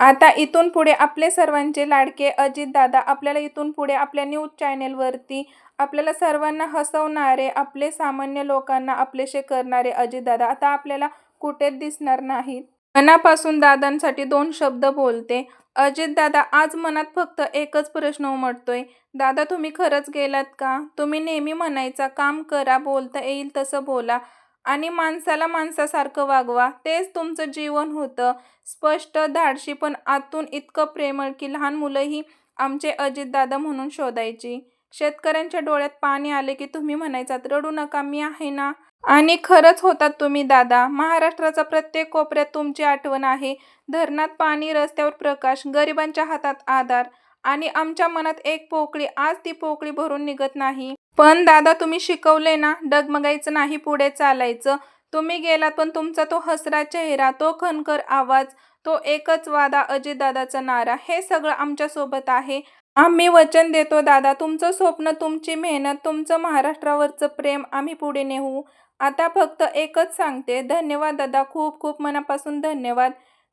आता इथून पुढे आपले सर्वांचे लाडके अजितदादा आपल्याला इथून पुढे आपल्या न्यूज चॅनेलवरती आपल्याला सर्वांना हसवणारे आपले सामान्य लोकांना आपलेसे करणारे अजितदादा आता आपल्याला कुठेच दिसणार नाहीत. मनापासून दादांसाठी दोन शब्द बोलते. अजितदादा आज मनात फक्त एकच प्रश्न उमटतोय. दादा तुम्ही खरंच गेलात का? तुम्ही नेहमी म्हणायचा काम करा बोलता येईल तसं बोला. आणि माणसाला माणसासारखं वागवा. तेच तुमचं जीवन होतं. स्पष्ट धाडशी पण आतून इतकं प्रेमळ की लहान मुलंही आमचे अजितदादा म्हणून शोधायची. शेतकऱ्यांच्या डोळ्यात पाणी आले की तुम्ही म्हणायचात रडू नका मी आहे ना? आणि खरंच होतात तुम्ही दादा. महाराष्ट्राचा प्रत्येक कोपऱ्यात तुमची आठवण आहे. धरणात पाणी रस्त्यावर प्रकाश गरिबांच्या हातात आधार. आणि आमच्या मनात एक पोकळी आज ती पोकळी भरून निघत नाही. पण दादा तुम्ही शिकवले ना डगमगायचं नाही पुढे चालायचं. तुम्ही गेलात पण तुमचा तो हसरा चेहरा तो खनकर आवाज तो एकच वादा अजितदादाचा नारा हे सगळं आमच्यासोबत आहे. आम्ही वचन देतो दादा तुमचं स्वप्न तुमची मेहनत तुमचं महाराष्ट्रावरचं प्रेम आम्ही पुढे नेऊ. आता फक्त एकच सांगते धन्यवाद दादा खूप खूप मनापासून धन्यवाद.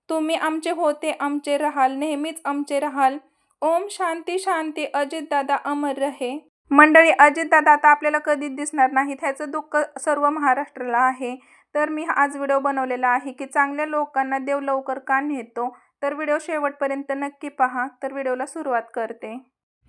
तुम्ही आमचे होते आमचे राहाल नेहमीच आमचे राहाल. ओम शांती शांती अजितदादा अमर रहे. मंडळी अजितदादा आता आपल्याला कधीच दिसणार नाही ह्याचं दुःख सर्व महाराष्ट्राला आहे. तर मी आज व्हिडिओ बनवलेला आहे की चांगल्या लोकांना देव लवकर का नेतो. तर व्हिडिओ शेवटपर्यंत नक्की पहा. तर व्हिडिओला सुरुवात करते.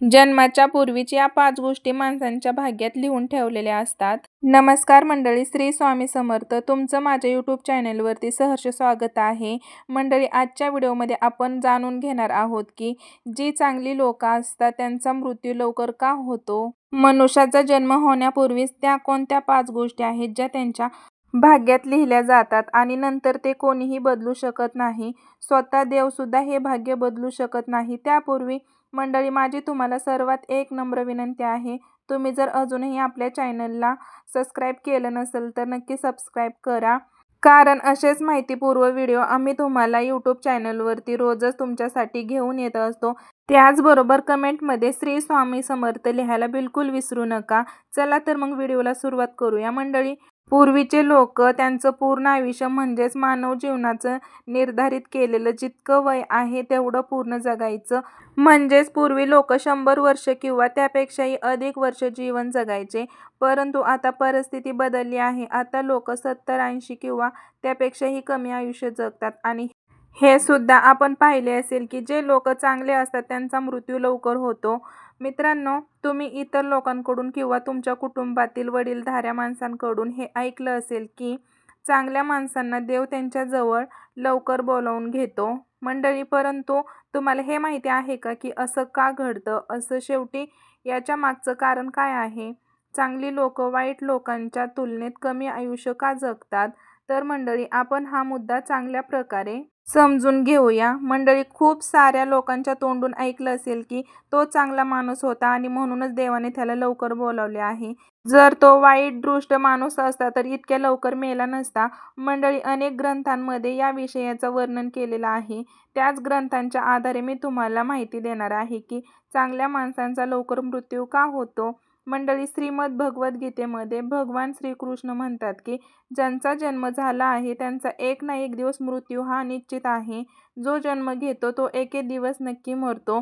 जन्माच्या पूर्वीची या पाच गोष्टी माणसांच्या भाग्यात लिहून ठेवलेल्या असतात. नमस्कार मंडळी श्री स्वामी समर्थ. तुमचं माझ्या यूट्यूब चॅनेलवरती सहर्ष स्वागत आहे. मंडळी आजच्या व्हिडिओमध्ये आपण जाणून घेणार आहोत की जी चांगली लोक असतात त्यांचा मृत्यू लवकर का होतो? मनुष्याचा जन्म होण्यापूर्वीच त्या कोणत्या पाच गोष्टी आहेत ज्या त्यांच्या भाग्यात लिहिल्या जातात आणि नंतर ते कोणीही बदलू शकत नाही? स्वतः देवसुद्धा हे भाग्य बदलू शकत नाही. त्यापूर्वी मंडळी माझी तुम्हाला सर्वात एक नम्र विनंती आहे. तुम्ही जर अजूनही आपल्या चॅनलला सबस्क्राईब केलं नसेल तर नक्की सबस्क्राईब करा. कारण असेच माहितीपूर्व व्हिडिओ आम्ही तुम्हाला यूट्यूब चॅनलवरती रोजच तुमच्यासाठी घेऊन येत असतो. त्याचबरोबर कमेंटमध्ये श्री स्वामी समर्थ लिहायला बिलकुल विसरू नका. चला तर मग व्हिडिओला सुरुवात करूया. मंडळी पूर्वीचे लोक त्यांचं पूर्ण आयुष्य म्हणजेच मानव जीवनाचं निर्धारित केलेलं जितकं वय आहे तेवढं पूर्ण जगायचं. म्हणजेच पूर्वी लोक शंभर वर्ष किंवा त्यापेक्षाही अधिक वर्ष जीवन जगायचे. परंतु आता परिस्थिती बदलली आहे. आता लोक सत्तर ऐंशी किंवा त्यापेक्षाही कमी आयुष्य जगतात. आणि हे सुद्धा आपण पाहिले असेल की जे लोक चांगले असतात त्यांचा मृत्यू लवकर होतो. मित्रांनो तुम्ही इतर लोकांकडून किंवा तुमच्या कुटुंबातील वडीलधाऱ्या माणसांकडून हे ऐकलं असेल की चांगल्या माणसांना देव त्यांच्याजवळ लवकर बोलावून घेतो. मंडळी परंतु तुम्हाला हे माहिती आहे का की असं का घडतं? असं शेवटी याच्या मागचं कारण काय आहे? चांगली लोक वाईट लोकांच्या तुलनेत कमी आयुष्य का जगतात? तर मंडळी आपण हा मुद्दा चांगल्या प्रकारे समजून घेऊया. मंडळी खूप साऱ्या लोकांच्या तोंडून ऐकलं असेल की तो चांगला माणूस होता आणि म्हणूनच देवाने त्याला लवकर बोलावले आहे. जर तो वाईट दृष्ट माणूस असता तर इतक्या लवकर मेला नसता. मंडळी अनेक ग्रंथांमध्ये या विषयाचं वर्णन केलेलं आहे. त्याच ग्रंथांच्या आधारे मी तुम्हाला माहिती देणार आहे की चांगल्या माणसांचा लवकर मृत्यू का होतो? मंडळी श्रीमद भगवद्गीतेमध्ये भगवान श्रीकृष्ण म्हणतात की ज्यांचा जन्म झाला आहे त्यांचा एक ना एक दिवस मृत्यू हा निश्चित आहे. जो जन्म घेतो तो एके दिवस नक्की मरतो.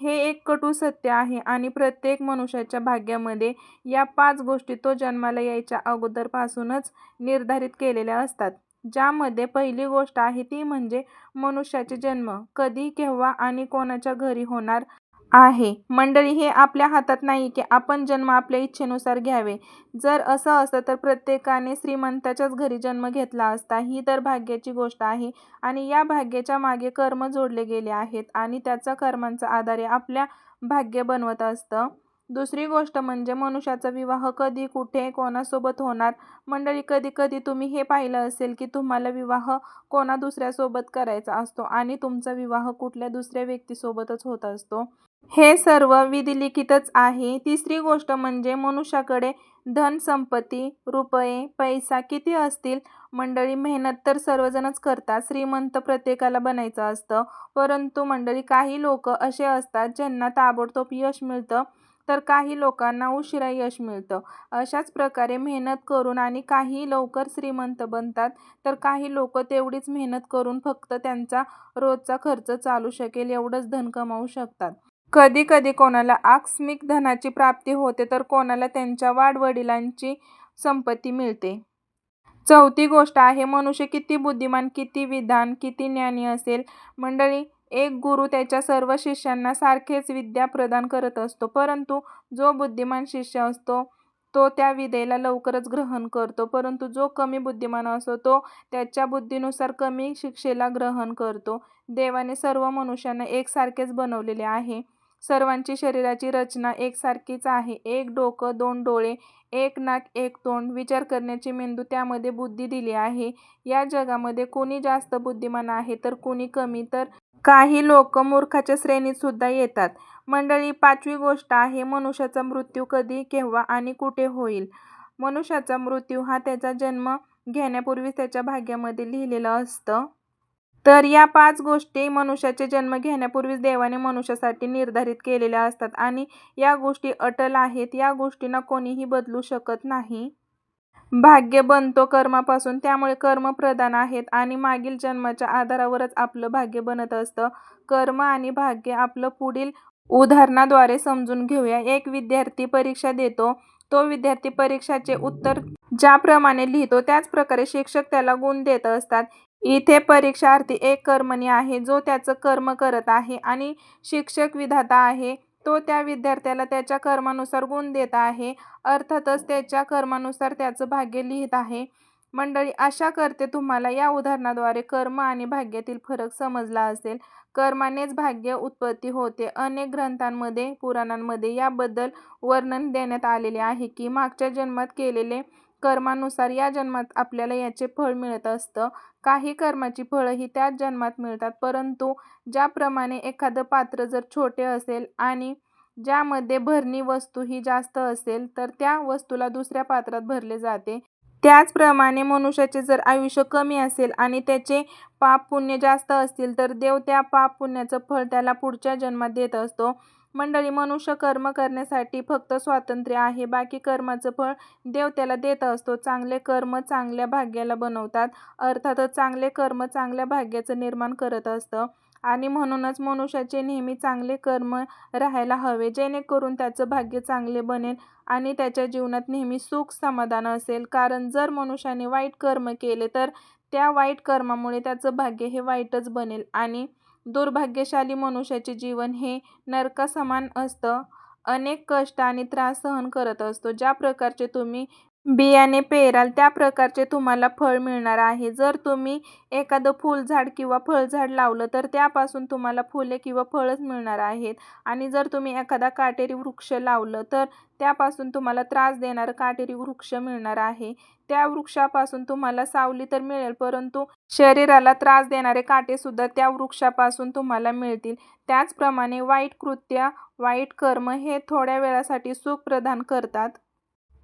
हे एक कटू सत्य आहे आणि प्रत्येक मनुष्याच्या भाग्यामध्ये या पाच गोष्टी तो जन्माला यायच्या अगोदरपासूनच निर्धारित केलेल्या असतात. ज्यामध्ये पहिली गोष्ट आहे ती म्हणजे मनुष्याचे जन्म. कधी केव्हा आणि कोणाच्या घरी होणार आहे. मंडळी हे आपल्या हातात नाही की आपण जन्म आपल्या इच्छेनुसार घ्यावे. जर असं असतं तर प्रत्येकाने श्रीमंताच्याच घरी जन्म घेतला असता ही तर भाग्याची गोष्ट आहे आणि या भाग्याच्या मागे कर्म जोडले गेले आहेत आणि त्याचा कर्मांचा आधारे आपल्या भाग्य बनवत असतं. दुसरी गोष्ट म्हणजे मनुष्याचा विवाह कधी कुठे कोणासोबत होणार? मंडळी कधी कधी तुम्ही हे पाहिलं असेल की तुम्हाला विवाह कोणा दुसऱ्यासोबत करायचा असतो आणि तुमचा विवाह कुठल्या दुसऱ्या व्यक्तीसोबतच होत असतो. हे सर्व विधिलिखितच आहे. तिसरी गोष्ट म्हणजे मनुष्याकडे धनसंपत्ती रुपये पैसा किती असतील? मंडळी मेहनत तर सर्वजणच करतात. श्रीमंत प्रत्येकाला बनायचं असतं. परंतु मंडळी काही लोक असे असतात ज्यांना ताबडतोब यश मिळतं तर काही लोकांना उशिरा यश मिळतं. अशाच प्रकारे मेहनत करून आणि काही लवकर श्रीमंत बनतात तर काही लोक तेवढीच मेहनत करून फक्त त्यांचा रोजचा खर्च चालू शकेल एवढंच धन कमावू शकतात. कधी कधी कोणाला आकस्मिक धनाची प्राप्ती होते तर कोणाला त्यांच्या वाडवडिलांची संपत्ती मिळते. चौथी गोष्ट आहे मनुष्य किती बुद्धिमान किती विधान किती ज्ञानी असेल. मंडळी एक गुरु त्याच्या सर्व शिष्यांना सारखेच विद्या प्रदान करत असतो परंतु जो बुद्धिमान शिष्य असतो तो त्या विद्येला लवकरच ग्रहण करतो. परंतु जो कमी बुद्धिमान असतो तो त्याच्या बुद्धीनुसार कमी शिक्षेला ग्रहण करतो. देवाने सर्व मनुष्यांना एकसारखेच बनवलेले आहे. सर्वांची शरीराची रचना एकसारखीच आहे. एक डोकं दोन डोळे एक नाक एक तोंड. विचार करण्याची मेंदू त्यामध्ये बुद्धी दिली आहे. या जगामध्ये कोणी जास्त बुद्धिमान आहे तर कोणी कमी तर काही लोक मूर्खाच्या श्रेणीत सुद्धा येतात. मंडळी पाचवी गोष्ट आहे मनुष्याचा मृत्यू कधी केव्हा आणि कुठे होईल? मनुष्याचा मृत्यू हा त्याचा जन्म घेण्यापूर्वीच त्याच्या भाग्यामध्ये लिहिलेलं असतं. तर या पाच गोष्टी मनुष्याचे जन्म घेण्यापूर्वीच देवाने मनुष्यासाठी निर्धारित केलेल्या असतात आणि या गोष्टी अटल आहेत. या गोष्टींना कोणीही बदलू शकत नाही. भाग्य बनतो कर्मापासून त्यामुळे कर्म प्रधान आहेत आणि मागील जन्माच्या आधारावरच आपलं भाग्य बनत असतं. कर्म आणि भाग्य आपलं पुढील उदाहरणाद्वारे समजून घेऊया. एक विद्यार्थी परीक्षा देतो. तो विद्यार्थी परीक्षाचे उत्तर ज्याप्रमाणे लिहितो त्याच प्रकारे शिक्षक त्याला गुण देत असतात. इथे परीक्षार्थी एक कर्मणी आहे जो त्याचं कर्म करत आहे आणि शिक्षक विधाता आहे. तो त्या विद्यार्थ्याला त्याच्या कर्मानुसार गुण देत आहे. अर्थातच त्याच्या कर्मानुसार त्याचं भाग्य लिहित आहे. मंडळी आशा करते तुम्हाला या उदाहरणाद्वारे कर्म आणि भाग्यातील फरक समजला असेल. कर्मानेच भाग्य उत्पत्ती होते. अनेक ग्रंथांमध्ये पुराणांमध्ये याबद्दल वर्णन देण्यात आलेले आहे की मागच्या जन्मात केलेले कर्मानुसार या जन्मात आपल्याला याचे फळ मिळत असतं. काही कर्माची फळंही त्याच जन्मात मिळतात परंतु ज्याप्रमाणे एखादं पात्र जर छोटे असेल आणि ज्यामध्ये भरणी वस्तू ही जास्त असेल तर त्या वस्तूला दुसऱ्या पात्रात भरले जाते. त्याचप्रमाणे मनुष्याचे जर आयुष्य कमी असेल आणि त्याचे पाप पुण्य जास्त असतील तर देव त्या पाप पुण्याचं फळ त्याला पुढच्या जन्मात देत असतो. मंडळी मनुष्य कर्म करण्यासाठी फक्त स्वातंत्र्य आहे बाकी कर्माचं फळ देव त्याला देत असतो. चांगले कर्म चांगल्या भाग्याला बनवतात. अर्थातच चांगले कर्म चांगल्या भाग्याचं निर्माण करत असतं. आणि म्हणूनच मनुष्याचे नेहमी चांगले कर्म राहायला हवे जेणेकरून त्याचं भाग्य चांगले बनेल आणि त्याच्या जीवनात नेहमी सुख समाधान असेल. कारण जर मनुष्याने वाईट कर्म केले तर त्या वाईट कर्मामुळे त्याचं भाग्य हे वाईटच बनेल आणि दुर्भाग्यशाली मनुष्याचे जीवन हे नरकासमान असतं. अनेक कष्ट आणि त्रास सहन करत असतो. ज्या प्रकारचे तुम्ही बियाणे पेराल त्या प्रकारचे तुम्हाला फळ मिळणार आहे. जर तुम्ही एखादं फुलझाड किंवा फळझाड लावलं तर त्यापासून तुम्हाला फुले किंवा फळच मिळणार आहेत. आणि जर तुम्ही एखादा काटेरी वृक्ष लावलं तर त्यापासून तुम्हाला त्रास देणारं काटेरी वृक्ष मिळणार आहे. त्या वृक्षापासून तुम्हाला सावली तर मिळेल परंतु शरीराला त्रास देणारे काटेसुद्धा त्या वृक्षापासून तुम्हाला मिळतील. त्याचप्रमाणे वाईट कृत्य वाईट कर्म हे थोड्या वेळासाठी सुख प्रदान करतात.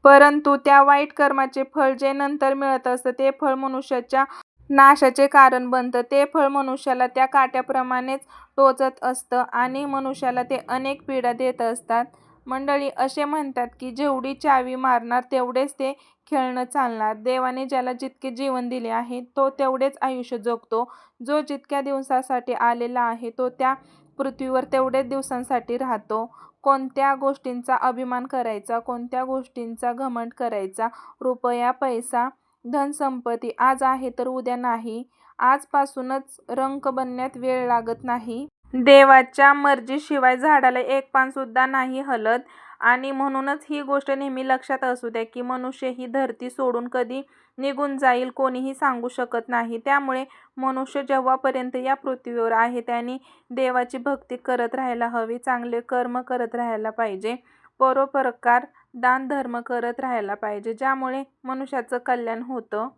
परंतु त्या वाईट कर्माचे फळ जे नंतर मिळत असतं ते फळ मनुष्याच्या नाशाचे कारण बनतं. ते फळ मनुष्याला त्या काट्याप्रमाणेच टोचत असतं आणि मनुष्याला ते अनेक पीडा देत असतात. मंडळी असे म्हणतात की जेवढी चावी मारणार तेवढेच ते खेळणं चालणार. देवाने ज्याला जितके जीवन दिले आहे तो तेवढेच आयुष्य जगतो. जो जितक्या दिवसासाठी आलेला आहे तो त्या पृथ्वीवर तेवढेच दिवसांसाठी राहतो. कोणत्या गोष्टींचा अभिमान करायचा कोणत्या गोष्टींचा घमंड करायचा रुपया पैसा धनसंपत्ती आज आहे तर उद्या नाही. आजपासूनच रंक बनण्यात वेळ लागत नाही. देवाच्या मर्जीशिवाय झाडाला एक पानसुद्धा नाही हलत. आणि म्हणूनच ही गोष्ट नेहमी लक्षात असू द्या की मनुष्य ही धरती सोडून कधी निघून जाईल कोणीही सांगू शकत नाही. त्यामुळे मनुष्य जेव्हापर्यंत या पृथ्वीवर आहे त्यांनी देवाची भक्ती करत राहायला हवी चांगले कर्म करत राहायला पाहिजे परोपकार दान धर्म करत राहायला पाहिजे ज्यामुळे मनुष्याचं कल्याण होतं.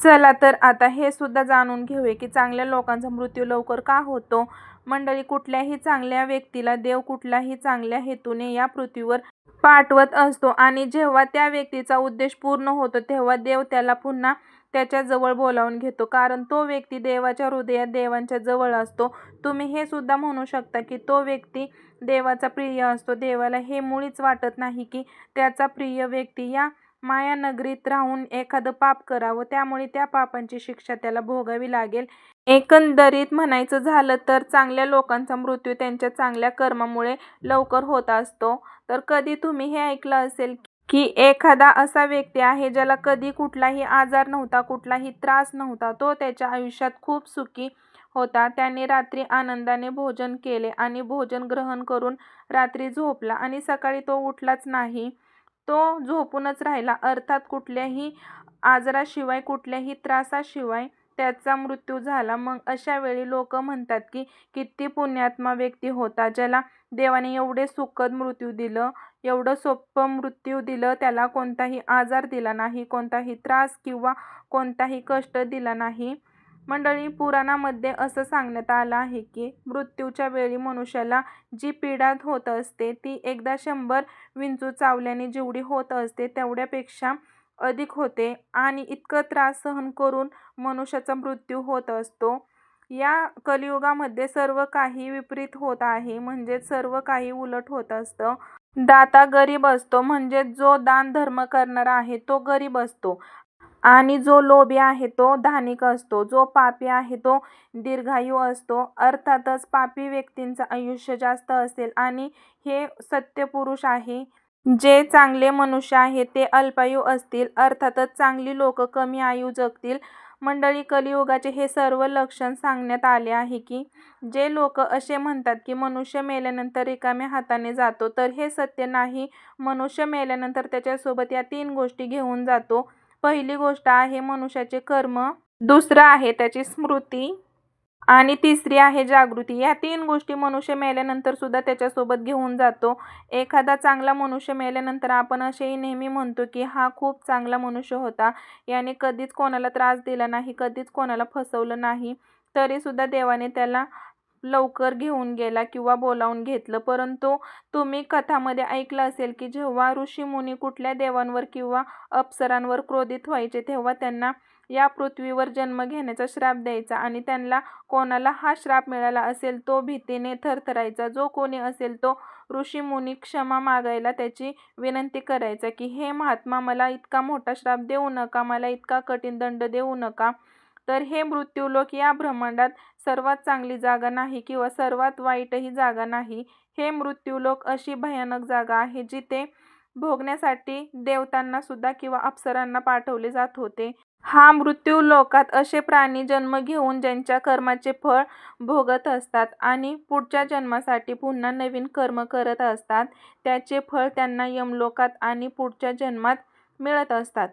चला तर आता हे सुद्धा जाणून घेऊया की चांगल्या लोकांचा मृत्यू लवकर का होतो? मंडळी कुठल्याही चांगल्या व्यक्तीला देव कुठल्याही चांगल्या हेतूने या पृथ्वीवर पाठवत असतो आणि जेव्हा त्या व्यक्तीचा उद्देश पूर्ण होतो तेव्हा देव त्याला पुन्हा त्याच्याजवळ बोलावून घेतो. कारण तो व्यक्ती देवाच्या हृदयात देवांच्या जवळ असतो. तुम्ही हे सुद्धा म्हणू शकता की तो व्यक्ती देवाचा प्रिय असतो. देवाला हे मुळीच वाटत नाही की त्याचा प्रिय व्यक्ती या माया नगरीत राहून एखादं पाप करावं त्यामुळे त्या पापांची शिक्षा त्याला भोगावी लागेल. एकंदरीत म्हणायचं झालं तर चांगल्या लोकांचा मृत्यू त्यांच्या चांगल्या कर्मामुळे लवकर होत असतो. तर कधी तुम्ही हे ऐकलं असेल की एखादा असा व्यक्ती आहे ज्याला कधी कुठलाही आजार नव्हता कुठलाही त्रास नव्हता तो त्याच्या आयुष्यात खूप सुखी होता. त्याने रात्री आनंदाने भोजन केले आणि भोजन ग्रहण करून रात्री झोपला आणि सकाळी तो उठलाच नाही. तो झोपूनच राहिला. अर्थात कुठल्याही आजाराशिवाय कुठल्याही त्रासाशिवाय त्याचा मृत्यू झाला. मग अशा वेळी लोक म्हणतात की किती पुण्यात्मा व्यक्ती होता ज्याला देवाने एवढे सुखद मृत्यू दिलं एवढं सोपं मृत्यू दिलं त्याला कोणताही आजार दिला नाही कोणताही त्रास किंवा कोणताही कष्ट दिला नाही. मंडळी पुराणामध्ये असं सांगण्यात आलं आहे की मृत्यूच्या वेळी मनुष्याला जी पीडा होत असते ती एकदा शंभर विंचू चावल्याने जेवढी होत असते तेवढ्यापेक्षा अधिक होते आणि इतकं त्रास सहन करून मनुष्याचा मृत्यू होत असतो. या कलियुगामध्ये सर्व काही विपरीत होत आहे म्हणजे सर्व काही उलट होत असतं. दाता गरीब असतो म्हणजे जो दान धर्म करणारा आहे तो गरीब असतो. आणि जो लोभी आहे तो धानिक असतो जो पापी आहे तो दीर्घायू असतो. अर्थातच पापी व्यक्तींचं आयुष्य जास्त असेल आणि हे सत्य पुरुष आहे. जे चांगले मनुष्य आहे ते अल्पायू असतील अर्थातच चांगली लोक कमी आयु जगतील. मंडळी कलियुगाचे हे सर्व लक्षण सांगण्यात आले आहे की जे लोक असे म्हणतात की मनुष्य मेल्यानंतर रिकाम्या हाताने जातो तर हे सत्य नाही. मनुष्य मेल्यानंतर त्याच्यासोबत या तीन गोष्टी घेऊन जातो. पहिली गोष्ट आहे मनुष्याचे कर्म दुसरं आहे त्याची स्मृती आणि तिसरी आहे जागृती. या तीन गोष्टी मनुष्य मेल्यानंतर सुद्धा त्याच्यासोबत घेऊन जातो. एखादा चांगला मनुष्य मेल्यानंतर आपण असेही नेहमी म्हणतो की हा खूप चांगला मनुष्य होता. याने कधीच कोणाला त्रास दिला नाही कधीच कोणाला फसवलं नाही. तरीसुद्धा देवाने त्याला लवकर घेऊन गेला किंवा बोलावून घेतलं. परंतु तुम्ही कथामध्ये ऐकलं असेल की जेव्हा ऋषीमुनी कुठल्या देवांवर किंवा अप्सरांवर क्रोधित व्हायचे तेव्हा त्यांना या पृथ्वीवर जन्म घेण्याचा श्राप द्यायचा आणि त्यांना कोणाला हा श्राप मिळाला असेल तो भीतीने थरथरायचा. जो कोणी असेल तो ऋषीमुनी क्षमा मागायला त्याची विनंती करायचा की हे महात्मा मला इतका मोठा श्राप देऊ नका मला इतका कठीण दंड देऊ नका तर हे मृत्यूलोक या ब्रह्मांडात सर्वात चांगली जागा नाही किंवा सर्वात वाईटही जागा नाही. हे मृत्यूलोक अशी भयानक जागा आहे जिथे भोगण्यासाठी देवतांना सुद्धा किंवा अप्सरांना पाठवले जात होते. हा मृत्यू लोकात असे प्राणी जन्म घेऊन ज्यांच्या कर्माचे फळ भोगत असतात आणि पुढच्या जन्मासाठी पुन्हा नवीन कर्म करत असतात त्याचे फळ त्यांना यमलोकात आणि पुढच्या जन्मात मिळत असतात.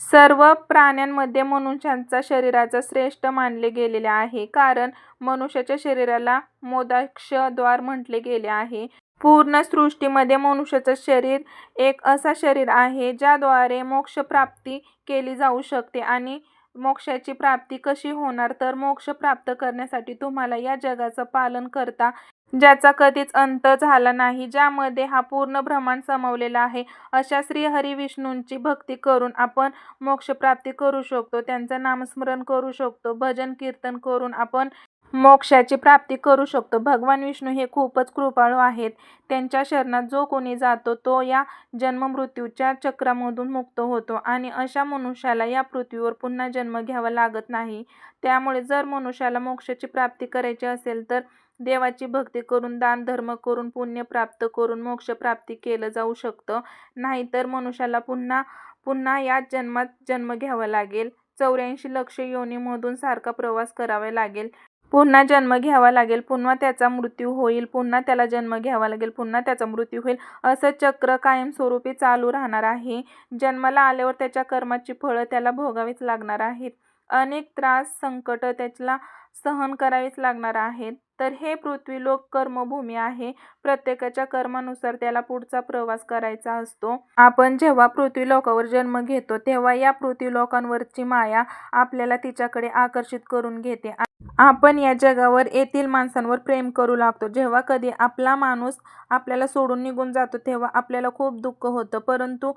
सर्व प्राण्यांमध्ये मनुष्याच्या शरीराचा श्रेष्ठ मानले गेलेले आहे कारण मनुष्याच्या शरीराला मोदाक्ष द्वार म्हटले गेले आहे. पूर्ण सृष्टीमध्ये मनुष्याचं शरीर एक असा शरीर आहे ज्याद्वारे मोक्षप्राप्ती केली जाऊ शकते. आणि मोक्षाची प्राप्ती कशी होणार तर मोक्ष प्राप्त करण्यासाठी तुम्हाला या जगाचं पालन करता ज्याचा कधीच अंत झाला नाही ज्यामध्ये हा पूर्ण ब्रह्मांड समवलेला आहे. अशा श्री हरी विष्णूंची भक्ती करून आपण मोक्षप्राप्ती करू शकतो त्यांचं नामस्मरण करू शकतो भजन कीर्तन करून आपण मोक्षाची प्राप्ती करू शकतो. भगवान विष्णू हे खूपच कृपाळू आहेत. त्यांच्या शरणात जो कोणी जातो तो या जन्ममृत्यूच्या चक्रामधून मुक्त होतो आणि अशा मनुष्याला या पृथ्वीवर पुन्हा जन्म घ्यावा लागत नाही. त्यामुळे जर मनुष्याला मोक्षाची प्राप्ती करायची असेल तर देवाची भक्ती करून दान धर्म करून पुण्य प्राप्त करून मोक्ष प्राप्ती केलं जाऊ शकतं. नाहीतर मनुष्याला पुन्हा पुन्हा याच जन्मात जन्म घ्यावा लागेल. चौऱ्याऐंशी लक्ष योनीमधून सारखा प्रवास करावा लागेल. पुन्हा जन्म घ्यावा लागेल. पुन्हा त्याचा मृत्यू होईल. पुन्हा त्याला जन्म घ्यावा लागेल. पुन्हा त्याचा मृत्यू होईल. असं चक्र कायमस्वरूपी चालू राहणार आहे. जन्माला आल्यावर त्याच्या कर्माची फळं त्याला भोगावीच लागणार आहेत. अनेक त्रास संकट त्याला सहन करावीच लागणार आहेत. तर हे पृथ्वीलोक कर्मभूमी आहे. प्रत्येकाच्या कर्मानुसार त्याला पुढचा प्रवास करायचा असतो. आपण जेव्हा पृथ्वीलोकावर जन्म घेतो तेव्हा या पृथ्वीलोकांवरची माया आपल्याला तिच्याकडे आकर्षित करून घेते. आपण या जगावर येथील माणसांवर प्रेम करू लागतो. जेव्हा कधी आपला माणूस आपल्याला सोडून निघून जातो तेव्हा आपल्याला खूप दुःख होतं. परंतु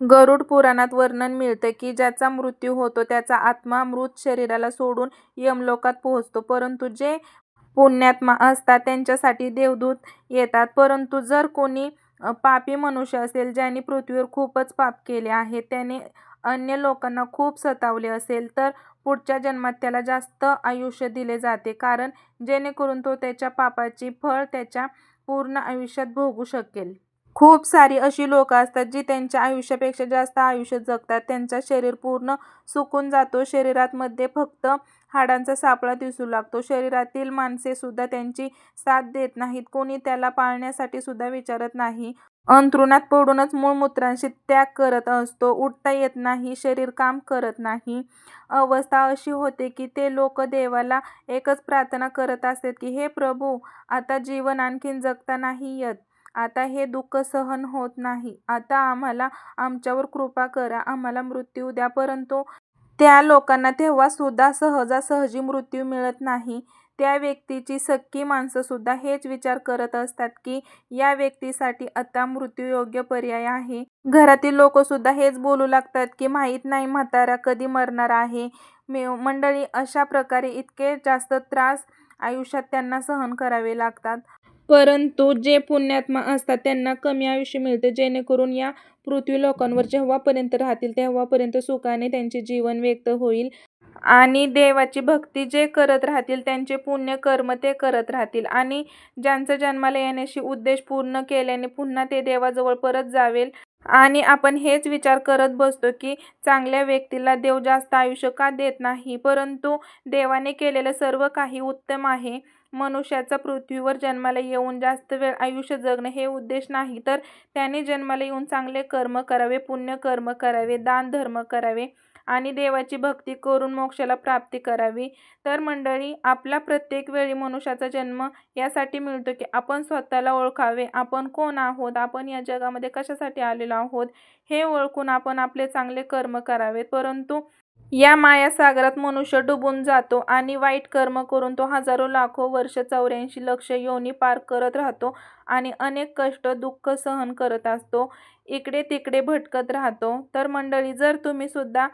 गरुड पुराणात वर्णन मिळतं की ज्याचा मृत्यू होतो त्याचा आत्मा मृत शरीराला सोडून यमलोकात पोहोचतो. परंतु जे पुण्यात्मा असतात त्यांच्यासाठी देवदूत येतात. परंतु जर कोणी पापी मनुष्य असेल ज्याने पृथ्वीवर खूपच पाप केले आहे त्याने अन्य लोकांना खूप सतावले असेल तर पुढच्या जन्मात त्याला जास्त आयुष्य दिले जाते. कारण जेणेकरून तो त्याच्या पापाची फळ त्याच्या पूर्ण आयुष्यात भोगू शकेल. खूप सारी अशी लोकं असतात जी त्यांच्या आयुष्यापेक्षा जास्त आयुष्य जगतात. त्यांचा शरीर पूर्ण सुकून जातो. शरीरात मध्ये फक्त हाडांचा सापळा दिसू लागतो. शरीरातील माणसे सुद्धा त्यांची साथ देत नाहीत. कोणी त्याला पाळण्यासाठी सुद्धा विचारत नाही. अंथरुणात पडूनच मूळमूत्रांशी त्याग करत असतो. उठता येत नाही. शरीर काम करत नाही. अवस्था अशी होते की ते लोक देवाला एकच प्रार्थना करत असतात की हे प्रभू आता जीवन आणखीन जगता नाही येत. आता हे दुःख सहन होत नाही. आता आम्हाला आमच्यावर कृपा करा. आम्हाला मृत्यू द्या. परंतु त्या लोकांना तेव्हा सुद्धा सहजासहजी मृत्यू मिळत नाही. त्या व्यक्तीची सख्खी माणसं सुद्धा हेच विचार करत असतात की या व्यक्तीसाठी आता मृत्यू योग्य पर्याय आहे. घरातील लोक सुद्धा हेच बोलू लागतात की माहीत नाही म्हातारा कधी मरणार आहे. मंडळी अशा प्रकारे इतके जास्त त्रास आयुष्यात त्यांना सहन करावे लागतात. परंतु जे पुण्यात्मा असतात त्यांना कमी आयुष्य मिळते जेणेकरून या पृथ्वी लोकांवर जेव्हापर्यंत राहतील तेव्हापर्यंत सुखाने त्यांचे जीवन व्यक्त होईल. आणि देवाची भक्ती जे करत राहतील त्यांचे पुण्य कर्म ते करत राहतील. आणि ज्यांचं जन्माला येण्याशी उद्देश पूर्ण केल्याने पुन्हा ते देवाजवळ परत जावेल. आणि आपण हेच विचार करत बसतो की चांगल्या व्यक्तीला देव जास्त आयुष्य का देत नाही? परंतु देवाने केलेलं सर्व काही उत्तम आहे. मनुष्याचा पृथ्वीवर जन्माला येऊन जास्त वेळ आयुष्य जगणं हे उद्देश नाही. तर त्याने जन्माला येऊन चांगले कर्म करावे पुण्य कर्म करावे दान धर्म करावे आणि देवाची भक्ती करून मोक्षाला प्राप्ती करावी. तर मंडळी आपला प्रत्येक वेळी मनुष्याचा जन्म यासाठी मिळतो की आपण स्वतःला ओळखावे. आपण कोण आहोत? आपण या जगामध्ये कशासाठी आलेलो आहोत? हे ओळखून आपण आपले चांगले कर्म करावेत. परंतु या मायासागरात मनुष्य डुबून जातो आणि वाईट कर्म करून तो हजारो लाखो वर्ष चौऱ्याऐंशी लक्ष योनी पार करत राहतो आणि अनेक कष्ट दुःख सहन करत असतो. इकडे तिकडे भटकत राहतो. तर मंडळी जर तुम्ही सुद्धा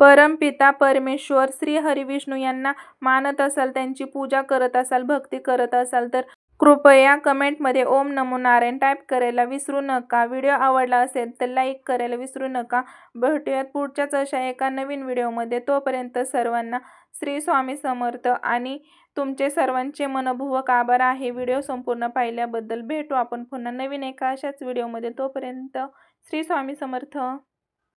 परमपिता परमेश्वर श्री हरिविष्णू यांना मानत असाल त्यांची पूजा करत असाल भक्ती करत असाल तर कृपया कमेंटमध्ये ओम नमो नारायण टाईप करायला विसरू नका. व्हिडिओ आवडला असेल तर लाईक करायला विसरू नका. भेटूयात पुढच्याच अशा एका नवीन व्हिडिओमध्ये. तोपर्यंत सर्वांना श्री स्वामी समर्थ आणि तुमचे सर्वांचे मनभुवक आभार आहे. व्हिडिओ संपूर्ण पाहिल्याबद्दल भेटू आपण पुन्हा नवीन एका अशाच व्हिडिओमध्ये. तोपर्यंत श्री स्वामी समर्थ.